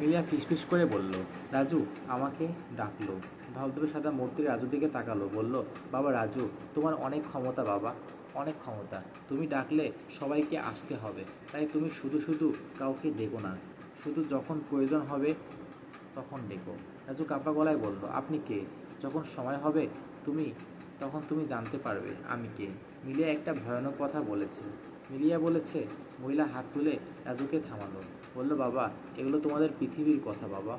মিলিয়া ফিসফিস করে বলল, রাজু, আমাকে ডাকলো। ধবধবে সাদা মূর্তি রাজুর দিকে তাকালো। বলল, বাবা রাজু, তোমার অনেক ক্ষমতা, বাবা, অনেক ক্ষমতা। তুমি ডাকলে সবাইকে আসতে হবে। তাই তুমি শুধু শুধু কাউকে ডেকো না। শুধু যখন প্রয়োজন হবে, তখন ডেকো। রাজু কাপা গলায় বলল, আপনি কে? যখন সময় হবে, তুমি তখন তুমি জানতে পারবে আমি কে। মিলিয়া একটা ভয়ানক কথা বলেছে। মিলিয়া বলেছে, মহিলা হাত তুলে রাজুকে থামালো বলল, বাবা, এগুলো তোমাদের পৃথিবীর কথা, বাবা।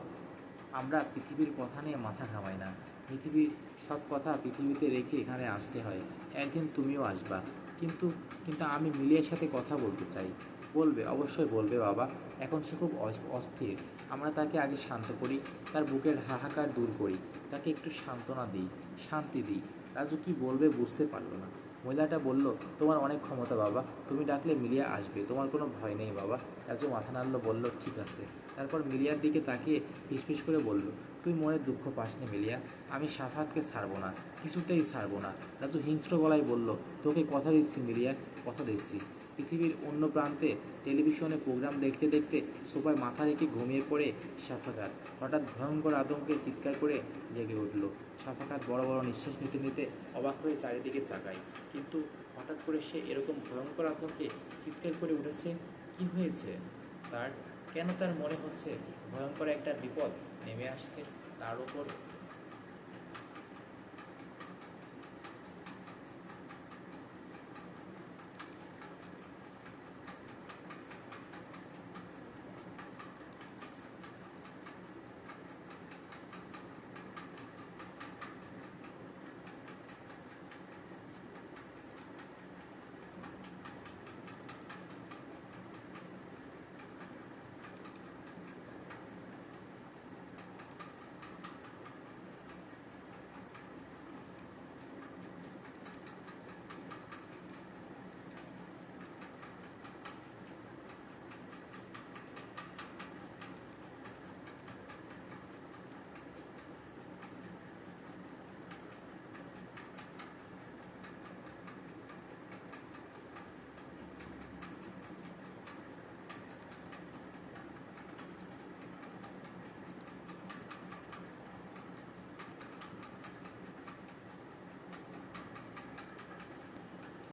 আমরা পৃথিবীর কথা নিয়ে মাথা ঘামাই না। পৃথিবীর সব কথা পৃথিবীতে রেখে এখানে আসতে হয়। একদিন তুমিও আসবা। কিন্তু কিন্তু আমি মিলিয়ার সাথে কথা বলতে চাই। বলবে, অবশ্যই বলবে, বাবা। এখন সে খুব অস- অস্থির। আমরা তাকে আগে শান্ত করি, তার বুকের হাহাকার দূর করি, তাকে একটু সান্ত্বনা দিই, শান্তি দিই। রাজু কি বলবে বুঝতে পারল না। মহিলাটা বলল, তোমার অনেক ক্ষমতা বাবা, তুমি ডাকলে মিলিয়া আসবে, তোমার কোনো ভয় নেই বাবা। রাজু মাথা নাড়লো, বলল, ঠিক আছে। তারপর মিলিয়ার দিকে তাকিয়ে ফিসফিস করে বলল তুই মনে দুঃখ পাসনি মিলিয়া। আমি সাফাতকে ছাড়বো না, কিছুতেই ছাড়বো না। রাজু হিংস্র গলায় বলল, তোকে কথা দিচ্ছি মিলিয়া, কথা দিচ্ছি। পৃথিবীর অন্য প্রান্তে টেলিভিশনে প্রোগ্রাম দেখতে দেখতে সোফায় মাথা রেখে ঘুমিয়ে পড়ে সাফাকাত। হঠাৎ ভয়ঙ্কর আতঙ্কে চিৎকার করে জেগে উঠল। সাফাকাত বড় বড় নিঃশ্বাস নিতে নিতে অবাক হয়ে চারিদিকে চাকায়। কিন্তু হঠাৎ করে সে এরকম ভয়ঙ্কর আতঙ্কে চিৎকার করে উঠেছে, কি হয়েছে? তার, কেন তার মনে হচ্ছে ভয়ঙ্কর একটা বিপদ নেমে আসছে? তার উপর